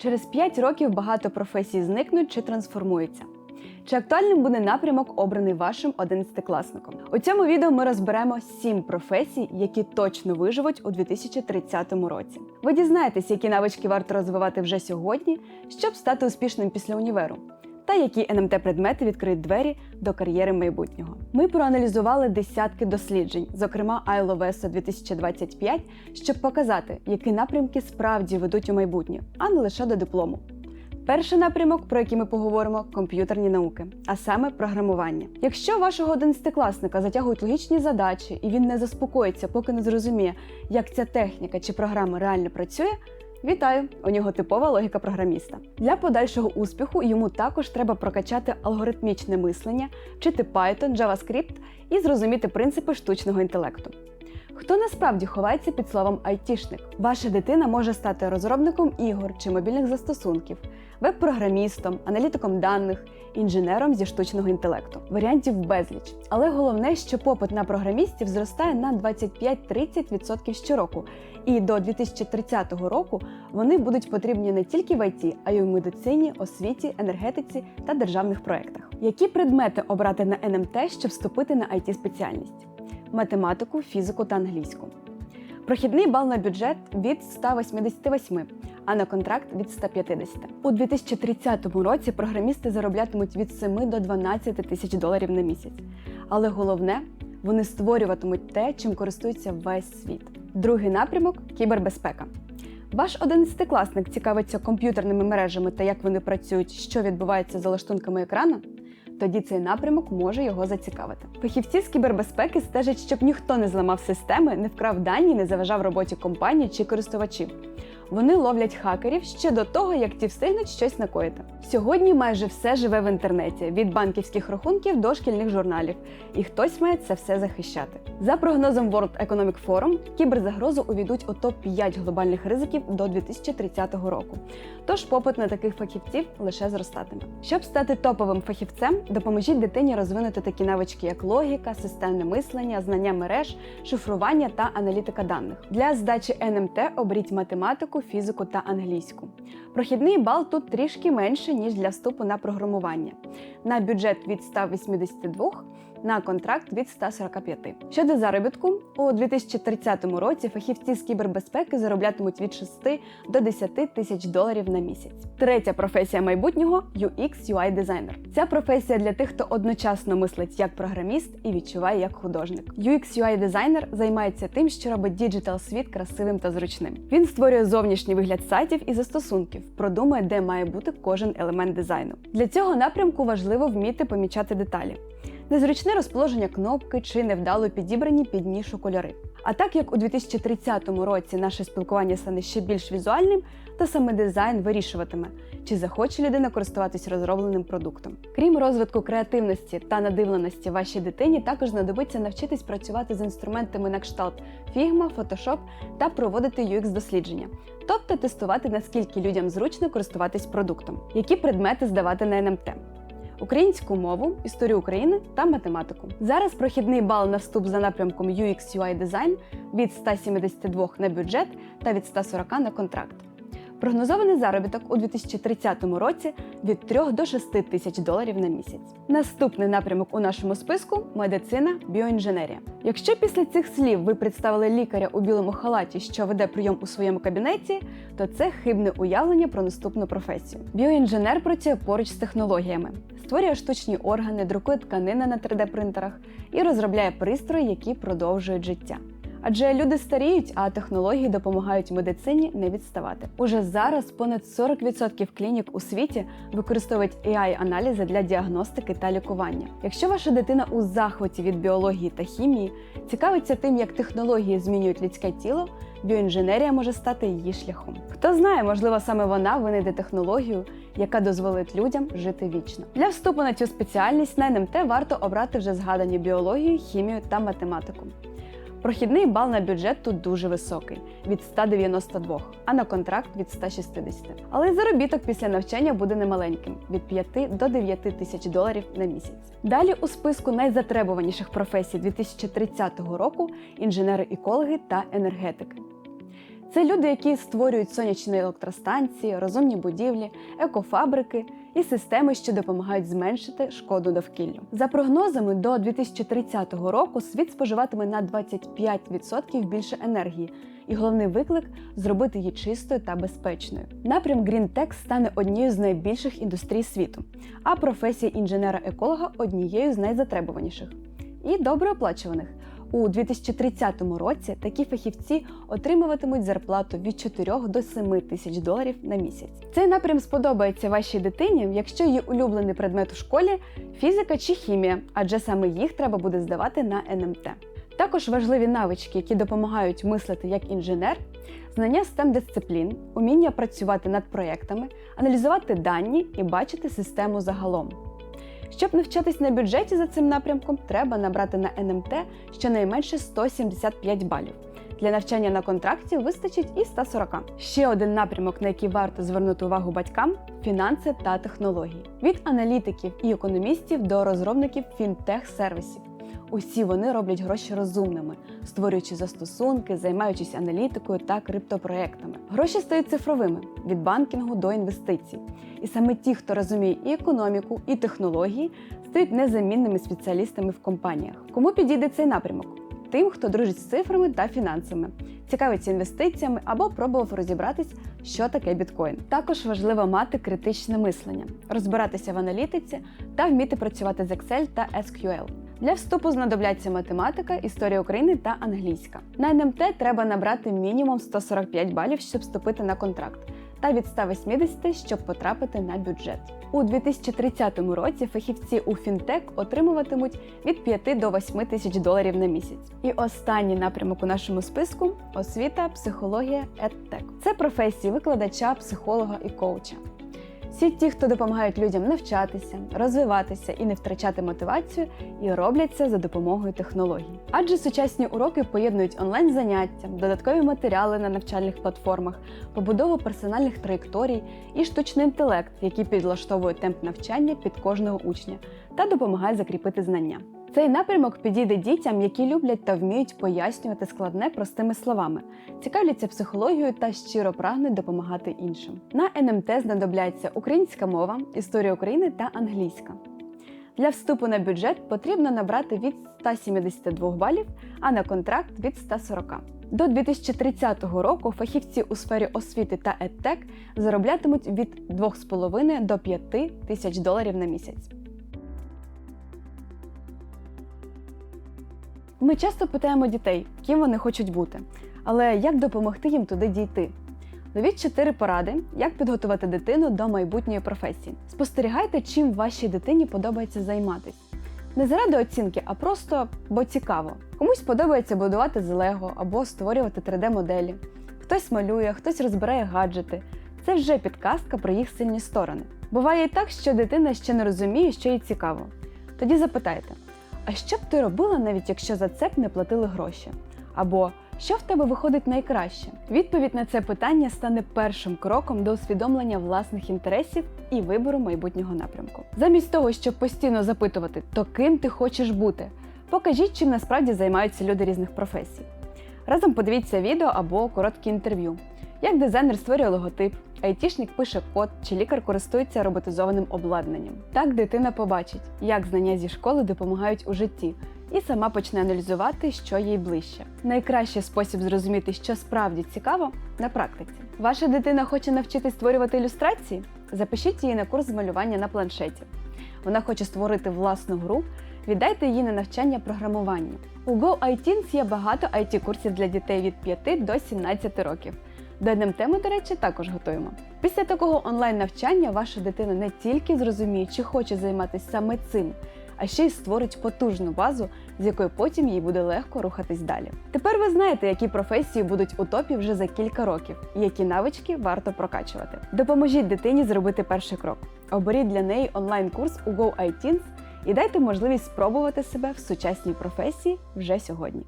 Через 5 років багато професій зникнуть чи трансформуються. Чи актуальним буде напрямок, обраний вашим 11-класником? У цьому відео ми розберемо 7 професій, які точно виживуть у 2030 році. Ви дізнаєтесь, які навички варто розвивати вже сьогодні, щоб стати успішним після універу, та які НМТ предмети відкриють двері до кар'єри майбутнього. Ми проаналізували десятки досліджень, зокрема ILOVESO 2025, щоб показати, які напрямки справді ведуть у майбутнє, а не лише до диплому. Перший напрямок, про який ми поговоримо, комп'ютерні науки, а саме програмування. Якщо вашого одинадцятикласника затягують логічні задачі, і він не заспокоїться, поки не зрозуміє, як ця техніка чи програма реально працює. Вітаю! У нього типова логіка програміста. Для подальшого успіху йому також треба прокачати алгоритмічне мислення, вчити Python, JavaScript і зрозуміти принципи штучного інтелекту. Хто насправді ховається під словом айтішник? Ваша дитина може стати розробником ігор чи мобільних застосунків, веб-програмістом, аналітиком даних, інженером зі штучного інтелекту. Варіантів безліч. Але головне, що попит на програмістів зростає на 25-30% щороку, і до 2030 року вони будуть потрібні не тільки в ІТ, а й у медицині, освіті, енергетиці та державних проєктах. Які предмети обрати на НМТ, щоб вступити на it спеціальність математику, фізику та англійську. Прохідний бал на бюджет від 188, а на контракт від 150. У 2030 році програмісти зароблятимуть від 7 до 12 тисяч доларів на місяць. Але головне, вони створюватимуть те, чим користується весь світ. Другий напрямок кібербезпека. Ваш одинадцятикласник цікавиться комп'ютерними мережами та як вони працюють, що відбувається за лаштунками екрана тоді цей напрямок може його зацікавити. Фахівці з кібербезпеки стежать, щоб ніхто не зламав системи, не вкрав дані, не заважав роботі компанії чи користувачів. Вони ловлять хакерів ще до того, як ті встигнуть щось накоїти. Сьогодні майже все живе в інтернеті від банківських рахунків до шкільних журналів, і хтось має це все захищати. За прогнозом World Economic Forum, кіберзагрозу увійдуть у топ 5 глобальних ризиків до 2030 року. Тож попит на таких фахівців лише зростатиме. Щоб стати топовим фахівцем, допоможіть дитині розвинути такі навички, як логіка, системне мислення, знання мереж, шифрування та аналітика даних. Для здачі НМТ оберіть математику, фізику та англійську. Прохідний бал тут трішки менше, ніж для вступу на програмування. На бюджет від 182 на контракт від 145. Щодо заробітку, у 2030 році фахівці з кібербезпеки зароблятимуть від 6 до 10 тисяч доларів на місяць. Третя професія майбутнього UX UI дизайнер. Ця професія для тих, хто одночасно мислить як програміст і відчуває як художник. UX UI дизайнер займається тим, що робить діджитал світ красивим та зручним. Він створює зовнішній вигляд сайтів і застосунків, продумує, де має бути кожен елемент дизайну. Для цього напрямку важливо вміти помічати деталі незручне розположення кнопки чи невдало підібрані під нішу кольори. А так як у 2030 році наше спілкування стане ще більш візуальним, то саме дизайн вирішуватиме, чи захоче людина користуватись розробленим продуктом. Крім розвитку креативності та надивленості вашій дитині, також знадобиться навчитись працювати з інструментами на кшталт Figma, Photoshop та проводити UX-дослідження, тобто тестувати, наскільки людям зручно користуватись продуктом, які предмети здавати на НМТ українську мову, історію України та математику. Зараз прохідний бал на вступ за напрямком UX UI Design від 172 на бюджет та від 140 на контракт. Прогнозований заробіток у 2030 році від 3 до 6 тисяч доларів на місяць. Наступний напрямок у нашому списку медицина, біоінженерія. Якщо після цих слів ви представили лікаря у білому халаті, що веде прийом у своєму кабінеті, то це хибне уявлення про наступну професію. Біоінженер працює поруч з технологіями, створює штучні органи, друкує тканини на 3D-принтерах і розробляє пристрої, які продовжують життя. Адже люди старіють, а технології допомагають медицині не відставати. Уже зараз понад 40% клінік у світі використовують AI-аналізи для діагностики та лікування. Якщо ваша дитина у захваті від біології та хімії, цікавиться тим, як технології змінюють людське тіло, біоінженерія може стати її шляхом. Хто знає, можливо, саме вона винайде технологію, яка дозволить людям жити вічно. Для вступу на цю спеціальність на НМТ варто обрати вже згадані біологію, хімію та математику. Прохідний бал на бюджет тут дуже високий від 192, а на контракт від 160. Але й заробіток після навчання буде немаленьким від 5 до 9 тисяч доларів на місяць. Далі у списку найзатребуваніших професій 2030 року інженери-екологи та енергетики. Це люди, які створюють сонячні електростанції, розумні будівлі, екофабрики і системи, що допомагають зменшити шкоду довкіллю. За прогнозами, до 2030 року світ споживатиме на 25% більше енергії, і головний виклик зробити її чистою та безпечною. Напрям GreenTech стане однією з найбільших індустрій світу, а професія інженера-еколога однією з найзатребуваніших і добре оплачуваних. У 2030 році такі фахівці отримуватимуть зарплату від 4 до 7 тисяч доларів на місяць. Цей напрям сподобається вашій дитині, якщо її улюблений предмет у школі фізика чи хімія, адже саме їх треба буде здавати на НМТ. Також важливі навички, які допомагають мислити як інженер, знання stem дисциплін, уміння працювати над проєктами, аналізувати дані і бачити систему загалом. Щоб навчатись на бюджеті за цим напрямком, треба набрати на НМТ щонайменше 175 балів. Для навчання на контракті вистачить і 140. Ще один напрямок, на який варто звернути увагу батькам фінанси та технології. Від аналітиків і економістів до розробників фінтех-сервісів. Усі вони роблять гроші розумними, створюючи застосунки, займаючись аналітикою та криптопроектами. Гроші стають цифровими від банкінгу до інвестицій. І саме ті, хто розуміє і економіку, і технології, стають незамінними спеціалістами в компаніях. Кому підійде цей напрямок? Тим, хто дружить з цифрами та фінансами, цікавиться інвестиціями або пробував розібратись, що таке біткоін. Також важливо мати критичне мислення, розбиратися в аналітиці та вміти працювати з Excel та SQL. Для вступу знадобляться математика, історія України та англійська. На НМТ треба набрати мінімум 145 балів, щоб вступити на контракт, та від 180, щоб потрапити на бюджет. У 2030 році фахівці у фінтек отримуватимуть від 5 до 8 тисяч доларів на місяць. І останній напрямок у нашому списку освіта, психологія, едтек. Це професії викладача, психолога і коуча. Всі ті, хто допомагають людям навчатися, розвиватися і не втрачати мотивацію, і роблять це за допомогою технологій. Адже сучасні уроки поєднують онлайн-заняття, додаткові матеріали на навчальних платформах, побудову персональних траєкторій і штучний інтелект, який підлаштовує темп навчання під кожного учня та допомагає закріпити знання. Цей напрямок підійде дітям, які люблять та вміють пояснювати складне простими словами, цікавляться психологією та щиро прагнуть допомагати іншим. На НМТ знадобляться українська мова, історія України та англійська. Для вступу на бюджет потрібно набрати від 172 балів, а на контракт від 140. До 2030 року фахівці у сфері освіти та едтек зароблятимуть від 2,5 до 5 тисяч доларів на місяць. Ми часто питаємо дітей, ким вони хочуть бути, але як допомогти їм туди дійти? Ловіть чотири поради, як підготувати дитину до майбутньої професії. Спостерігайте, чим вашій дитині подобається займатися. Не заради оцінки, а просто бо цікаво. Комусь подобається будувати з лего або створювати 3D-моделі. Хтось малює, хтось розбирає гаджети. Це вже підказка про їх сильні сторони. Буває і так, що дитина ще не розуміє, що їй цікаво. Тоді запитайте: а що б ти робила, навіть якщо за це б не платили гроші? Або що в тебе виходить найкраще? Відповідь на це питання стане першим кроком до усвідомлення власних інтересів і вибору майбутнього напрямку. Замість того, щоб постійно запитувати, то ким ти хочеш бути, покажіть, чим насправді займаються люди різних професій. Разом подивіться відео або короткі інтерв'ю. Як дизайнер створює логотип, айтішник пише код чи лікар користується роботизованим обладнанням. Так дитина побачить, як знання зі школи допомагають у житті, і сама почне аналізувати, що їй ближче. Найкращий спосіб зрозуміти, що справді цікаво, на практиці. Ваша дитина хоче навчитись створювати ілюстрації? Запишіть її на курс малювання на планшеті. Вона хоче створити власну гру. Віддайте її на навчання програмуванню. У GoITeens є багато it курсів для дітей від 5 до 17 років. До НМТ ми, до речі, також готуємо. Після такого онлайн-навчання ваша дитина не тільки зрозуміє, чи хоче займатися саме цим, а ще й створить потужну базу, з якою потім їй буде легко рухатись далі. Тепер ви знаєте, які професії будуть у топі вже за кілька років і які навички варто прокачувати. Допоможіть дитині зробити перший крок. Оберіть для неї онлайн-курс у GoITeens і дайте можливість спробувати себе в сучасній професії вже сьогодні.